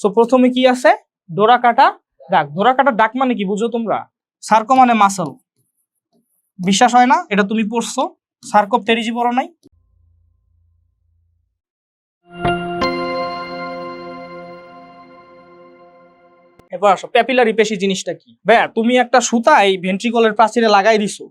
তো প্রথমে কি আছে? ডোরা কাটা ডাক ডোরা কাটা ডাক মানে কি বুঝো তোমরা? সার্কো মানে মাসল বিশ্বাস হয় না? এটা তুমি পড়ছো। সার্কপ তেরিজি পড়ো নাই? এবার আসো প্যাপিলারি পেশি জিনিসটা কি? ভাইয়া তুমি একটা সুতা এই ভেন্ট্রিকলের প্রাচীরে লাগাই দিছো।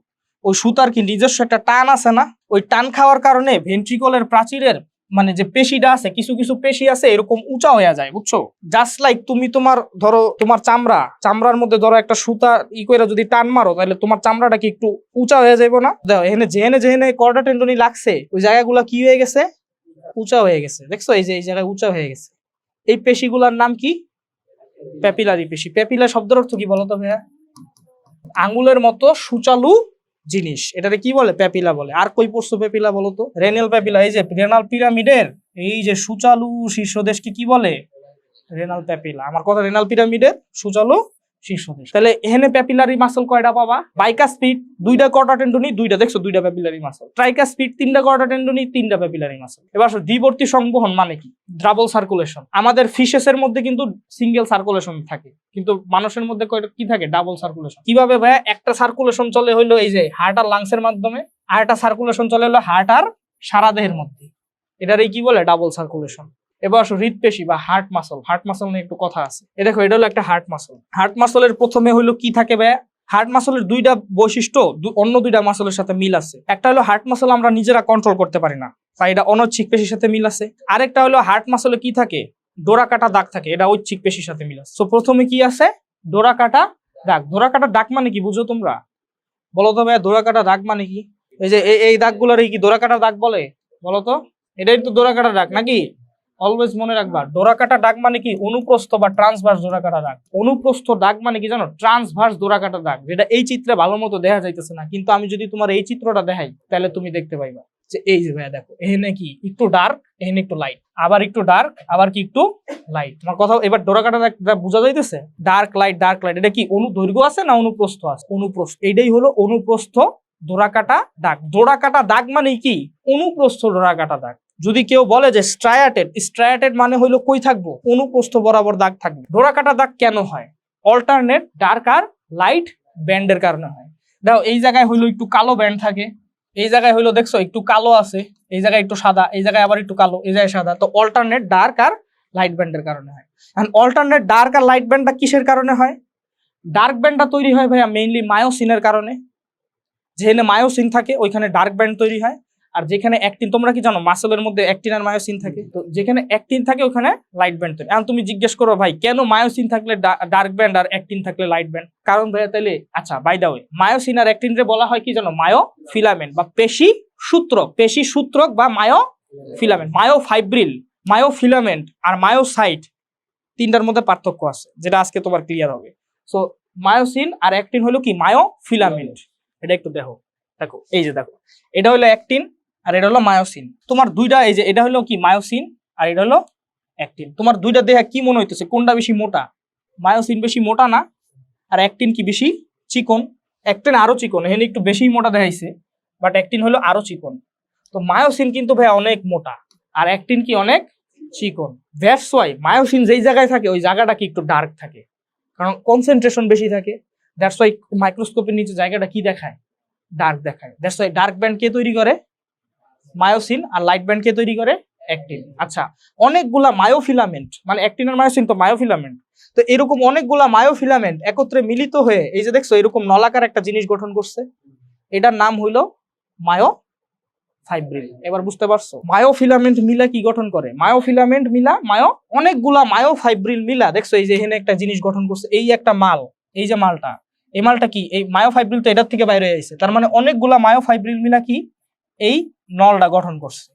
ওই সুতার কি নিজস্ব একটা টান আছে না? ওই টান খাওয়ার কারণে ভেন্ট্রিকলের প্রাচীরের মানে যে পেশিটা আছে, কিছু কিছু পেশি আছে, এরকম উঁচা হয়ে যায়, বুঝছ? জাস্ট লাইক তুমি তোমার, ধরো, তোমার চামড়া, চামড়ার মধ্যে ধরো একটা সুতা ই করে যদি টান মারো, তাহলে তোমার চামড়াটা কি একটু উঁচা হয়ে যাবে না? দেখো, এখানে যেহেনে যেহেনে কর্ডা টেন্ডনি লাগছে, ওই জায়গাগুলো কি হয়ে গেছে? উঁচা হয়ে গেছে, দেখছ? এই যে, এই জায়গায় উঁচা হয়ে গেছে। এই পেশিগুলোর নাম কি? প্যাপিলারি পেশি। প্যাপিলা শব্দের অর্থ কি বলতো ভাইয়া? আঙ্গুলের মতো সুচালু জিনিস। এটাকে কি বলে? প্যাপিলা বলে। আর কই পড়ছো প্যাপিলা বলো তো? Renal papilla. এই যে রেনাল পিরামিডের, এই যে সুচালু শীর্ষদেশকে কি বলে? Renal papilla. আমার কথা রেনাল পিরামিডের, সুচালু শীর্ষদেশ তাহলে এখানে প্যাপিলারি মাসল কয়টা পাবা? বাইকা স্পিড দুইটা কটা টেন্ডনি দুইটা দেখছ, দুইটা প্যাপিলারি মাসল ট্রাইকা স্পিড তিনটা কটা টেন্ডনি তিনটা প্যাপিলারি মাসল এবার দ্বিবর্তী সংবহন মানে কি? ডাবল সার্কুলেশন আমাদের ফিশেস এর মধ্যে কিন্তু সিঙ্গেল সার্কুলেশন থাকে। কিন্তু মানুষের মধ্যে কয়টা, কি থাকে? ডাবল সার্কুলেশন কীভাবে ভাইয়া? একটা সার্কুলেশন চলে হইল এই যে হার্ট আর লাংস এর মাধ্যমে, আর একটা সার্কুলেশন চলে হলো হার্ট আর সারা দেহের মধ্যে। এটারই কি বলে? ডাবল সার্কুলেশন এবার আসো হৃদপেশি বা হার্ট মাসল হার্ট মাসল নিয়ে একটু কথা আছে। এ দেখো, এটা হলো একটা হার্ট মাসল। হার্ট মাসলের প্রথমে হইল কি থাকে ভাইয়া? হার্ট মাসলের দুইটা বৈশিষ্ট্য অন্য দুইটা মাসলের সাথে মিল আছে। একটা হলো হার্ট মাসল আমরা নিজেরা কন্ট্রোল করতে পারি না তাই এটা অনৈচ্ছিক পেশির সাথে মিল আছে। আরেকটা হলো হার্ট মাসলে কি থাকে? ডোরা কাটা দাগ থাকে, এটা ঐচ্ছিক পেশির সাথে মিল আছে। তো প্রথমে কি আছে? ডোরা কাটা দাগ। ডোরা কাটা দাগ মানে কি, বুঝো তোমরা? বলো তো ভাইয়া, ডোরা কাটা দাগ মানে কি? এই যে এই- এই দাগগুলোর কি ডোরা কাটা দাগ বলে? বলো তো? এটাই তো ডোরা কাটা দাগ নাকি? অলওয়েজ মনে রাখবা ডোরা কাটা দাগ মানে কি? অনুপ্রস্থ বা ট্রান্সভার্স ডোরা কাটা দাগ। অনুপ্রস্থ দাগ মানে কি জানো? ট্রান্সভার্স ডোরা কাটা দাগ, যেটা এই চিত্রে ভালো মতো দেখা যাইতেছে না। কিন্তু আমি যদি তোমার এই চিত্রটা দেখাই, তাহলে তুমি দেখতে পাইবা যে এই যে ভাইয়া দেখো, এখানে কি? একটু ডার্ক এখানে একটু লাইট আবার একটু ডার্ক আবার কি একটু লাইট তোমার কথা, এবার ডোরা কাটা দাগটা বোঝা যাইতেছে ডার্ক লাইট ডার্ক লাইট এটা কি অনুদৈর্ঘ্য আছে না অনুপ্রস্থ আছে? অনুপ্রস্থ, এইটাই হলো অনুপ্রস্থ ডোরা কাটা দাগ। ডোরা দাগ মানে কি? অনুপ্রস্থ ডোরা কাটা দাগ। যদি কেউ বলে যে স্ট্রায়াটেড স্ট্রায়াটেড মানে হইল কই থাকব? অনুপ্রস্থ বরাবর দাগ থাকবে। ডোরা কাটা দাগ কেন হয়? অল্টারনেট ডার্ক আর লাইট ব্যান্ডের কারণে হয়। দেখো, এই জায়গায় হইল একটু কালো ব্যান্ড থাকে। এই জায়গায় হইল দেখছ, একটু কালো আছে। এই জায়গায় একটু সাদা, এই জায়গায় আবার একটু কালো, এই জায়গায় সাদা। তো অল্টারনেট ডার্ক আর লাইট ব্যান্ডের কারণে হয়। এখন অল্টারনেট ডার্ক আর লাইট ব্যান্ডটা কিসের কারণে হয়? ডার্ক ব্যান্ডটা তৈরি হয় ভাইয়া মেইনলি মায়োসিনের কারণে। যেখানে মায়োসিন থাকে, ওইখানে ডার্ক ব্যান্ড তৈরি হয়। আর যেখানে অ্যাক্টিন তোমরা কি জানো মাসেলের মধ্যে অ্যাক্টিন আর মায়োসিন থাকে? তো যেখানে অ্যাক্টিন থাকে ওখানে লাইট ব্যান্ড তৈরি এখন তুমি জিজ্ঞেস করো ভাই কেন মায়োসিন থাকলে ডার্ক ব্যান্ড আর অ্যাক্টিন থাকলে লাইট ব্যান্ড কারণ ভাইয়া তাহলে আচ্ছা বাই দা ওয়ে মায়োসিন আর অ্যাক্টিন রে বলা হয় কি জানো? মায়ো ফিলামেন্ট বা পেশি সূত্রক পেশি সূত্রক বা myofilament myofibril myofilament আর মায়োসাইট তিনটার মধ্যে পার্থক্য আছে যেটা আজকে তোমার ক্লিয়ার হবে। সো মায়োসিন আর অ্যাক্টিন হলো কি? মায়ো ফিলামেন্ট এটা একটু দেখো। দেখো এই যে দেখো। এটা হলো অ্যাক্টিন আর এটা হলো মায়োসিন। তোমার দুইটা, এই যে এটা হলো কি? মায়োসিন আর এটা হলো অ্যাক্টিন। তোমার দুইটা দেহা কি মনে হইতেছে? কোনটা বেশি মোটা? মায়োসিন বেশি মোটা না? আর অ্যাক্টিন কি বেশি? চিকন। অ্যাক্টিন আরও চিকন, এখানে একটু বেশি মোটা দেখাইছে বাট অ্যাক্টিন হলো আরও চিকন। তো মায়োসিন কিন্তু ভাই অনেক মোটা, আর অ্যাক্টিন কি অনেক চিকন। দ্যাটস ওয়াই মায়োসিন যেই জায়গায় থাকে, ওই জায়গাটা কি একটু ডার্ক থাকে। কারণ কনসেন্ট্রেশন বেশি থাকে। দ্যাটস ওয়াই মাইক্রোস্কোপের নিচে জায়গাটা কি দেখায়? ডার্ক দেখায়। দ্যাটস ওয়াই ডার্ক ব্যান্ড কে তৈরি করে? মায়োসিন আর লাইট ব্যান্ড কে তৈরি করে? অ্যাক্টিন। আচ্ছা অনেকগুলা মায়োফিলামেন্ট মানে অ্যাক্টিন আর মায়োসিন তো মায়োফিলামেন্ট। তো এরকম অনেকগুলা মায়োফিলামেন্ট একত্রে মিলিত হয়ে, এই যে দেখছ, এরকম নলাকার একটা জিনিস গঠন করছে। এটার নাম হইল মায়ো ফাইব্রিল এবার বুঝতে পারছ? মায়োফিলামেন্ট মিলা কি গঠন করে? মায়োফিলামেন্ট মিলা মায়ো, অনেকগুলা মায়োফাইব্রিল মিলা, দেখছ, এই যে এখানে একটা জিনিস গঠন করছে, এই একটা মাল, এই যে মালটা। এই মালটা কি? এই মায়োফাইব্রিল তো এটার থেকে বাইরে গেছে। তার মানে অনেকগুলা মায়োফাইব্রিল মিলা কি? এই নলটা গঠন করছে।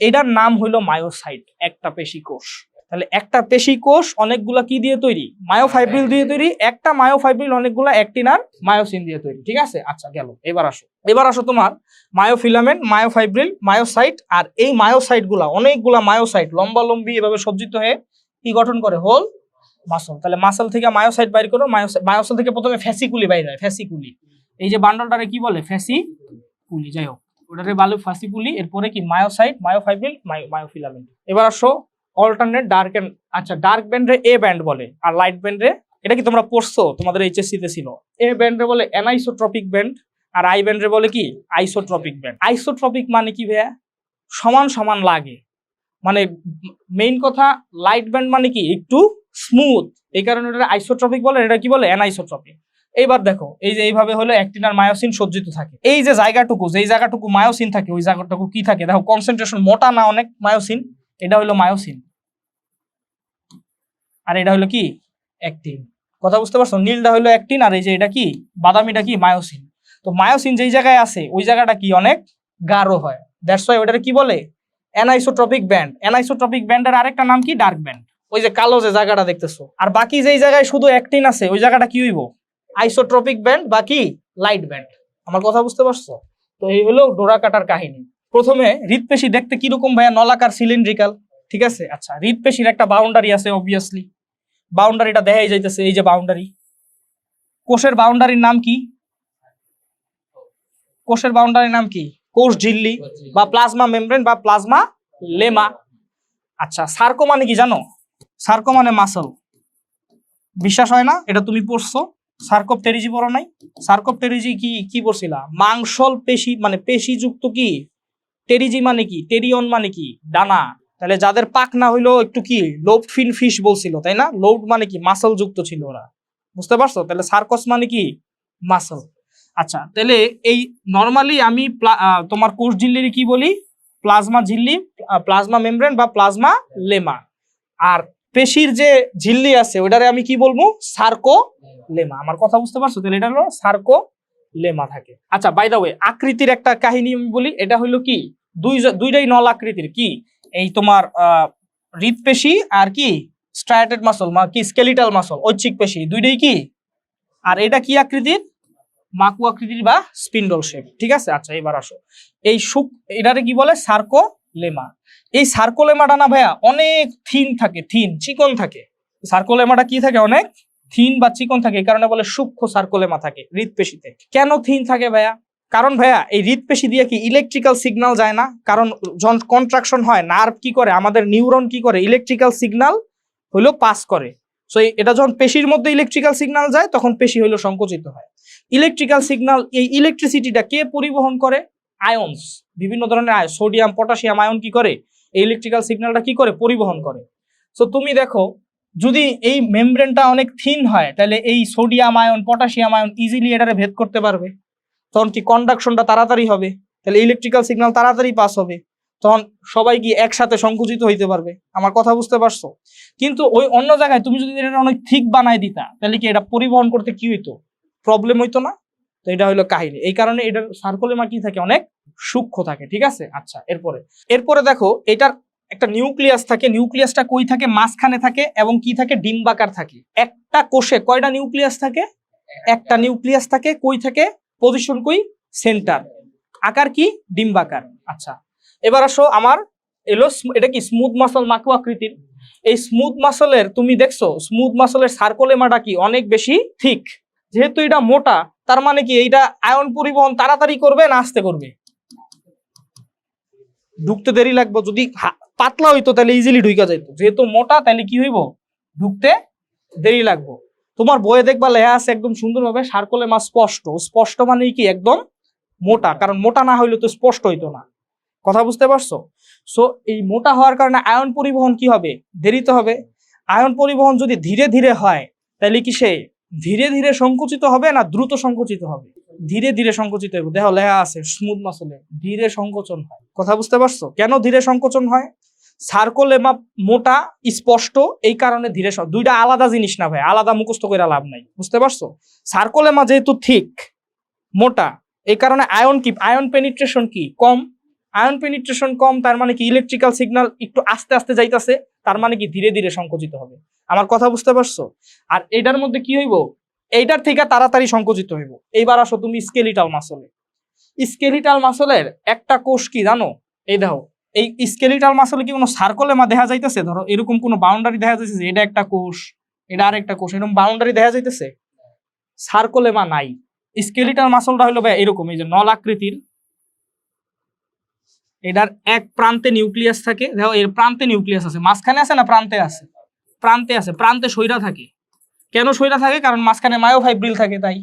এটার নাম হইল মায়োসাইট, একটা পেশি কোষ। তাহলে একটা পেশি কোষ অনেকগুলা কি দিয়ে তৈরি? মায়োফাইব্রিল দিয়ে তৈরি, একটা মায়োফাইব্রিল অনেকগুলা অ্যাক্টিন আর মায়োসিন দিয়ে তৈরি, ঠিক আছে? আচ্ছা গেল, এবার আসো। এবার আসো তোমার মায়োফিলামেন্ট, মায়োফাইব্রিল, মায়োসাইট আর এই মায়োসাইটগুলা অনেকগুলা মায়োসাইট লম্বা লম্বি এভাবে সজ্জিত হয়ে কি গঠন করে? Whole, muscle. তাহলে মাসল থেকে মায়োসাইট বাইর করো মায়োসল থেকে প্রথমে ফ্যাসিকুলি বাইর হয়, ফ্যাসিকুলি। এই যে বান্ডলটারে কি বলে? ফ্যাসিকুলি, যাই হোক। ওটারে বালু ফ্যাসিকুলি এরপরে কি মায়োসাইট মায়োফাইব্রিল মায়োফিলামেন্ট। এবার আসো অল্টারনেট ডার্ক এন্ড আচ্ছা ডার্ক ব্যান্ডে এ ব্যান্ড বলে, আর লাইট ব্যান্ডে এটা কি তোমরা পড়ছো? তোমাদের এইচএসসি তে ছিল। এ ব্যান্ডে বলে অ্যানাইসোট্রপিক ব্যান্ড আর আই ব্যান্ডে বলে কি? আইসোট্রপিক ব্যান্ড আইসোট্রপিক মানে কি ভাইয়া? সমান সমান লাগে। মানে মেইন কথা লাইট ব্যান্ড মানে কি? একটু স্মুথ এই কারণে এটা আইসোট্রপিক বলে, এটা কি বলে? অ্যানাইসোট্রপিক এইবার দেখো, এই যে এইভাবে হলো অ্যাক্টিন আর মায়োসিন সজ্জিত থাকে। এই যে জায়গাটুকু, যেই জায়গাটুকু মায়োসিন থাকে, ওই জায়গাটুকু কি থাকে? দেখো কনসেন্ট্রেশন মোটা না অনেক মায়োসিন, এটা হলো মায়োসিন। আর এটা হলো কি? অ্যাক্টিন। কথা বুঝতে পারছ? নীলটা হলো অ্যাক্টিন, আর এই যে এটা কি? বাদামিটা কি? মায়োসিন। তো মায়োসিন যেই জায়গায় আছে, ওই জায়গাটা কি অনেক? গাঢ় হয়। দ্যাটস ওয়াই ওটারে কি বলে? অ্যানাইসোট্রপিক ব্যান্ড অ্যানাইসোট্রপিক ব্যান্ডের আরেকটা নাম কি? ডার্ক ব্যান্ড ওই যে কালো যে জায়গাটা দেখতেছো। আর বাকি যেই জায়গায় শুধু অ্যাক্টিন আছে, ওই জায়গাটা কি হইব? আইসোট্রপিক ব্যান্ড বাকি লাইট ব্যান্ড আমার কথা বুঝতে পারছ? তো এই হলো ডোরা কাটার কাহিনী। প্রথমে হৃদপেশি দেখতে কীরকম ভাইয়া? নলাকার সিলিন্ড্রিকাল ঠিক আছে? আচ্ছা হৃদপেশির একটা বাউন্ডারি আছে অবভিয়াসলি বাউন্ডারিটা দেখাই যাইতেছে, এই যে বাউন্ডারি কোষের বাউন্ডারির নাম কি? কোষের বাউন্ডারির নাম কি? কোষ ঝিল্লি বা প্লাজমা মেমব্রেন বা প্লাজমা লেমা। আচ্ছা সার্কো মানে কি জানো? সার্কো মানে মাসল বিশ্বাস হয় না? এটা তুমি পড়ছো। সার্কোপ টেরিজি পড়ো নাই? সার্কোপ টেরিজি কি কি বলছিলা মাংসল পেশি মানে পেশিযুক্ত কি? টেরিজি মানে কি? টেরিয়ন মানে কি? ডানা তাহলে যাদের পাক না হইল একটু কি? লোভ ফিন ফিশ বলছিল, তাই না? লোভ মানে কি? মাসল যুক্ত ছিল ওরা। বুঝতে পারছ? তাহলে সার্কস মানে কি? মাসল। আচ্ছা তাহলে এই নর্মালি আমি তোমার কোষ ঝিল্লির কি বলি? প্লাজমা ঝিল্লি প্লাজমা মেমব্রেন বা প্লাজমা লেমা। আর পেশির যে ঝিল্লি আছে ওটারে আমি কি বলব? সার্কো লেমা আমার কথা বুঝতে পারছ? তাহলে এটা হলো সার্কো লেমা থাকে। আচ্ছা বাই দা ওয়ে আকৃতির একটা কাহিনী আমি বলি। এটা হলো কি? দুই দুইটাই নল আকৃতির। কি? এই তোমার হৃদপেশি আর কি? স্ট্রায়াটেড মাসল মা, কি? স্কেলিটাল মাসল ঐচ্ছিক পেশি। দুইটাই কি? আর এটা কি আকৃতির? মাকু আকৃতির বা স্পিন্ডল শেপ ঠিক আছে? আচ্ছা এবার আসো। এই সুক এটারে কি বলে? Sarcolemma. এই সার্কোলেমাটা না ভাইয়া, অনেক থিন থাকে, থিন, চিকন থাকে। সার্কোলেমাটা কি থাকে অনেক? থিন বা চিকন থাকে, এই কারণে বলে সূক্ষ্ম সার্কোলেমা থাকে হৃদপেশিতে কেন থিন থাকে ভাইয়া? কারণ ভাইয়া, এই হৃদপেশি দিয়ে কি ইলেকট্রিক্যাল সিগনাল যায় না? কারণ যখন কন্ট্রাকশন হয় নার্ভ কি করে? আমাদের নিউরন কি করে? ইলেকট্রিক্যাল সিগন্যাল হইল পাস করে। সো এটা যখন পেশির মধ্যে ইলেকট্রিক্যাল সিগনাল যায়, তখন পেশি হইল সংকুচিত হয়। ইলেকট্রিক্যাল সিগন্যাল এই ইলেকট্রিসিটিটা কে পরিবহন করে? আয়নস, বিভিন্ন ধরনের আয়ন, সোডিয়াম, পটাশিয়াম, আয়ন কি করে? এই ইলেকট্রিক্যাল সিগন্যালটা কি করে? পরিবহন করে। সো তুমি দেখো, যদি এই মেমব্রেনটা অনেক থিন হয়, তাহলে এই sodium ion, potassium ion easily এটারে ভেদ করতে পারবে। তখন কি কন্ডাকশনটা তাড়াতাড়ি হবে? তাহলে ইলেকট্রিক্যাল সিগন্যাল তাড়াতাড়ি পাস হবে। তখন সবাই কি একসাথে সংকুচিত হইতে পারবে? আমার কথা বুঝতে পারছ? কিন্তু ওই অন্য জায়গায় তুমি যদি এটা অনেক থিক বানাই দিতা, তাহলে কি এটা পরিবহন করতে কি হইতো? প্রবলেম হইতো না? তো এটা হলো কাহিনী। এই কারণে এটার সার্কোলেমা কি থাকে অনেক। সূক্ষ্ম থাকে, ঠিক আছে? আচ্ছা এরপরে। এরপরে দেখো, এটার একটা নিউক্লিয়াস থাকে। নিউক্লিয়াসটা কই থাকে? মাঝখানে থাকে এবং কি থাকে? ডিম্বাকার থাকে। একটা কোষে কয়টা নিউক্লিয়াস থাকে? একটা নিউক্লিয়াস থাকে, কই থাকে? পজিশন কই? সেন্টার আকার কি? ডিম্বাকার। আচ্ছা এবার আসো আমার, এলো এটা কি স্মুথ মাসল মাকু আকৃতির? এই স্মুথ মাসলের তুমি দেখছ স্মুথ মাসলের সার্কোলেমাটা কি অনেক বেশি ঠিক যেহেতু এটা মোটা, তার মানে কি এইটা আয়ন পরিবহন তাড়াতাড়ি করবে না আস্তে করবে? ঢুকতে দেরি লাগবে। যদি পাতলা হইতো তাহলে ইজিলি ঢুকা যাইতো। যেহেতু মোটা, তাহলে কি হইব? ঢুকতে দেরি লাগবো। তোমার বইয়ে দেখবা লেখা আছে একদম সুন্দরভাবে সার্কোলেমা স্পষ্ট। স্পষ্ট মানে কি? একদম মোটা। কারণ মোটা না হইলে তো স্পষ্ট হইতো না। কথা বুঝতে পারছ? সো এই মোটা হওয়ার কারণে আয়ন পরিবহন কি হবে? দেরিতে হবে। আয়ন পরিবহন যদি ধীরে ধীরে হয়, তাহলে কি সে ধীরে ধীরে সংকুচিত হবে না দ্রুত সংকুচিত হবে? ধীরে ধীরে সংকুচিত হবে দেখো লেখা আছে স্মুথ মাসলে ধীরে সংকোচন হয়। কথা বুঝতে পারছ? কেন ধীরে সংকোচন হয়? সার্কোলেমা মোটা, স্পষ্ট, এই কারণে ধীরে দুইটা আলাদা জিনিস না ভাই, আলাদা মুখস্থ করে লাভ নাই। বুঝতে পারছ? সার্কোলেমা যেহেতু ঠিক, মোটা, এই কারণে আয়ন কি, আয়ন পেনিট্রেশন কি? কম। আয়ন পেনিট্রেশন কম, তার মানে কি ইলেকট্রিক্যাল সিগন্যাল একটু আস্তে আস্তে যাইতেছে, তার মানে কি ধীরে ধীরে সংকুচিত হবে। আমার কথা বুঝতে পারছ? আর এটার মধ্যে কি হইব? এইটার থেকে তাড়াতাড়ি সংকুচিত হইব। এইবার আসো তুমি স্কেলিটাল মাসলে স্কেলিটাল মাসলের একটা কোষ কি জানো? এই দেখো, এই স্কেলিটাল মাসলে কি কোনো সার্কলেমা দেখা যাইতেছে? ধরো, এরকম কোনো বাউন্ডারি দেখা যাইতেছে এটা একটা কোষ, এটা আরেকটা কোষ, এরকম বাউন্ডারি দেখা যাইতেছে? সার্কলেমা নাই। স্কেলিটাল মাসলটা হলো ভাই এরকম, এই যে নল আকৃতির। এটার এক প্রান্তে নিউক্লিয়াস থাকে। দেখো, এর প্রান্তে নিউক্লিয়াস আছে। মাঝখানে আছে না প্রান্তে আছে? প্রান্তে আছে, প্রান্তে সইরা থাকে। কেন সইরা থাকে? কারণ মাঝখানে মায়োফাইব্রিল থাকে, তাই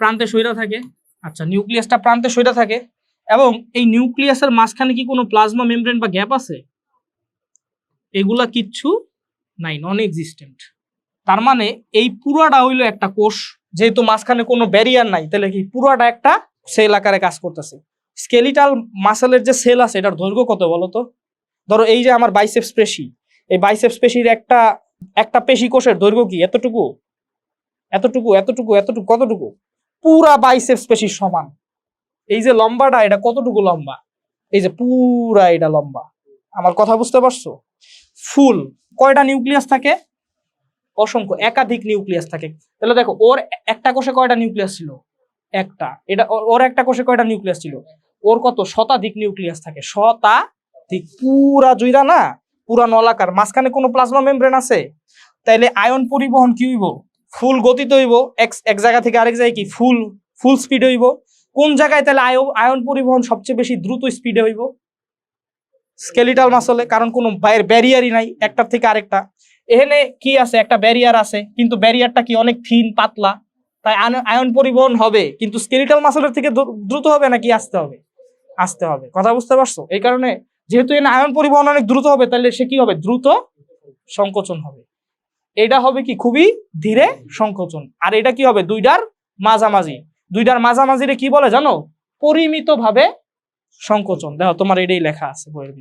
প্রান্তে সইরা থাকে। আচ্ছা নিউক্লিয়াসটা প্রান্তে সইরা থাকে। এবং এই নিউক্লিয়াসের মাঝখানে কি কোনো প্লাজমা মেমব্রেন বা গ্যাপ আছে? এগুলা কিচ্ছু নাই নন এক্সিস্টেন্ট তার মানে এই পুরাটা হইল একটা কোষ, যেহেতু মাঝখানে কোনো ব্যারিয়ার নাই, তাহলে কি পুরাটা একটা সেল আকারে কাজ করতেছে। স্কেলিটাল মাসেলের যে সেল আছে, এটার দৈর্ঘ্য কত বলো তো? ধরো এই যে আমার বাইসেপস পেশি, এই বাইসেপস পেশির একটা একটা পেশি কোষের দৈর্ঘ্য কি? এতটুকু? এতটুকু এতটুকু এতটুকু, কতটুকু? পুরা বাইসেপস পেশির সমান। এই যে লম্বাটা, এটা কতটুকু লম্বা? এই যে পুরা এটা লম্বা। আমার কথা বুঝতে পারছ? ফুল কয়টা নিউক্লিয়াস থাকে? অসংখ্য, একাধিক নিউক্লিয়াস থাকে। তাহলে দেখো, ওর একটা কোষে কয়টা নিউক্লিয়াস ছিল? একটা। এটা ওর একটা কোষে কয়টা নিউক্লিয়াস ছিল? ওর কত? শতাধিক নিউক্লিয়াস থাকে। শতাধিক। পুরা জুইরা না? পুরা নলাকার। মাঝখানে কোনো প্লাজমা মেমব্রেন আছে? তাইলে আয়ন পরিবহন কি হইব? ফুল গতিতে হইব, এক এক জায়গা থেকে আরেক জায়গায় কি? ফুল ফুল স্পিড হইব। কোন জায়গায় তাহলে আয়ো, আয়ন পরিবহন সবচেয়ে বেশি দ্রুত স্পিডে হইব? স্কেলিটাল মাসলে কারণ কোনো ব্যারিয়ারই নাই, একটার থেকে আরেকটা। এখানে কি আছে? একটা ব্যারিয়ার আছে, কিন্তু ব্যারিয়ারটা কি অনেক থিন পাতলা? তাই আয়ন- আয়ন পরিবহন হবে, কিন্তু স্কেলিটাল মাসলের থেকে দ্রুত হবে নাকি আসতে হবে? আসতে হবে। কথা বুঝতে পারছ? এই কারণে যেহেতু এখানে আয়ন পরিবহন অনেক দ্রুত হবে, তাহলে সে কি হবে? দ্রুত সংকোচন হবে। এটা হবে কি খুবই ধীরে সংকোচন। আর এটা কি হবে? দুইটার মাঝামাঝি। দুইটার মাঝামাঝিরে কি বলে জানো? পরিমিত ভাবে সংকোচন। দেখো, তোমার এটাই লেখা আছে বইয়ের।